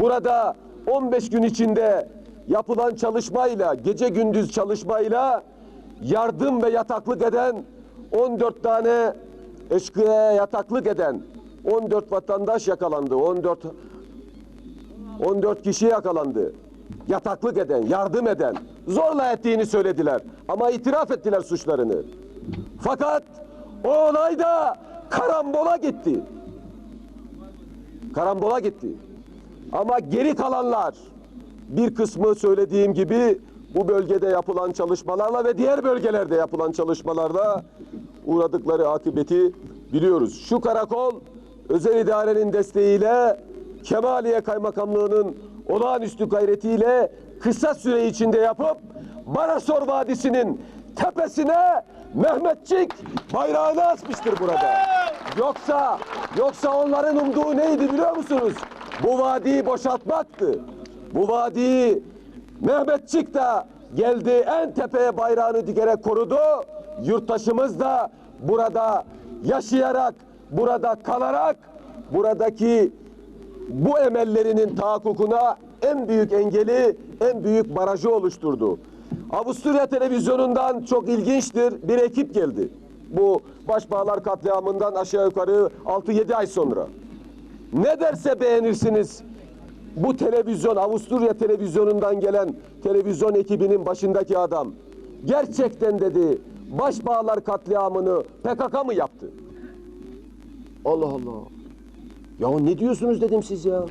burada 15 gün içinde yapılan çalışmayla, gece gündüz çalışmayla yardım ve yataklık eden 14 tane eşkıyaya yataklık eden 14 vatandaş yakalandı. 14 14 kişi yakalandı. Yataklık eden, yardım eden, zorla ettiğini söylediler. Ama itiraf ettiler suçlarını. Fakat o olay da karambola gitti. Karambola gitti. Ama geri kalanlar bir kısmı söylediğim gibi bu bölgede yapılan çalışmalarla ve diğer bölgelerde yapılan çalışmalarla uğradıkları akıbeti biliyoruz. Şu karakol özel idarenin desteğiyle Kemaliye Kaymakamlığı'nın olağanüstü gayretiyle kısa süre içinde yapıp Barasor Vadisi'nin tepesine Mehmetçik bayrağını asmıştır burada. Yoksa yoksa onların umduğu neydi biliyor musunuz? Bu vadiyi boşaltmaktı. Bu vadiyi Mehmetçik de geldi en tepeye bayrağını dikerek korudu. Yurttaşımız da burada yaşayarak, burada kalarak buradaki bu emellerinin tahakkukuna en büyük engeli, en büyük barajı oluşturdu. Avusturya televizyonundan çok ilginçtir bir ekip geldi. Bu Başbağlar katliamından aşağı yukarı 6-7 ay sonra. Ne derse beğenirsiniz. Bu televizyon, Avusturya televizyonundan gelen televizyon ekibinin başındaki adam gerçekten dedi Başbağlar katliamını PKK mı yaptı? Allah Allah. Ya ne diyorsunuz dedim siz ya.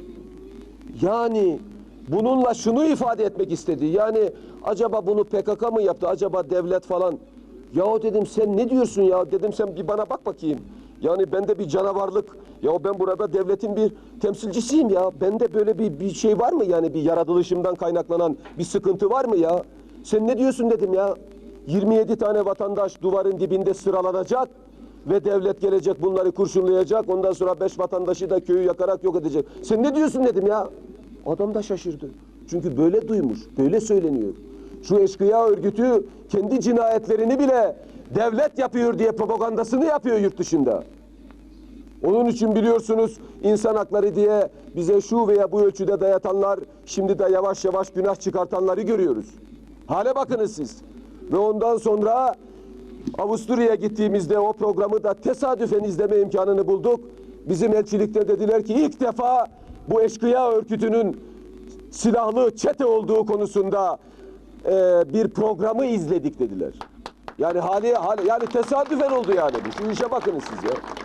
Yani bununla şunu ifade etmek istedi. Yani acaba bunu PKK mı yaptı? Acaba devlet falan. Ya dedim sen ne diyorsun ya? Dedim sen bir bana bak bakayım. Yani bende bir canavarlık. Ya ben burada devletin bir temsilcisiyim ya. Bende böyle bir, bir şey var mı yani bir yaratılışımdan kaynaklanan bir sıkıntı var mı ya? Sen ne diyorsun dedim ya. 27 tane vatandaş duvarın dibinde sıralanacak ve devlet gelecek bunları kurşunlayacak. Ondan sonra beş vatandaşı da köyü yakarak yok edecek. Sen ne diyorsun dedim ya. Adam da şaşırdı. Çünkü böyle duymuş, böyle söyleniyor. Şu eşkıya örgütü kendi cinayetlerini bile devlet yapıyor diye propagandasını yapıyor yurt dışında. Onun için biliyorsunuz insan hakları diye bize şu veya bu ölçüde dayatanlar şimdi de yavaş yavaş günah çıkartanları görüyoruz. Hale bakınız siz. Ve ondan sonra Avusturya'ya gittiğimizde o programı da tesadüfen izleme imkanını bulduk. Bizim elçilikte dediler ki ilk defa bu eşkıya örgütünün silahlı çete olduğu konusunda e, bir programı izledik dediler. Yani hali, hali yani tesadüfen oldu yani. Şu işe bakınız siz ya.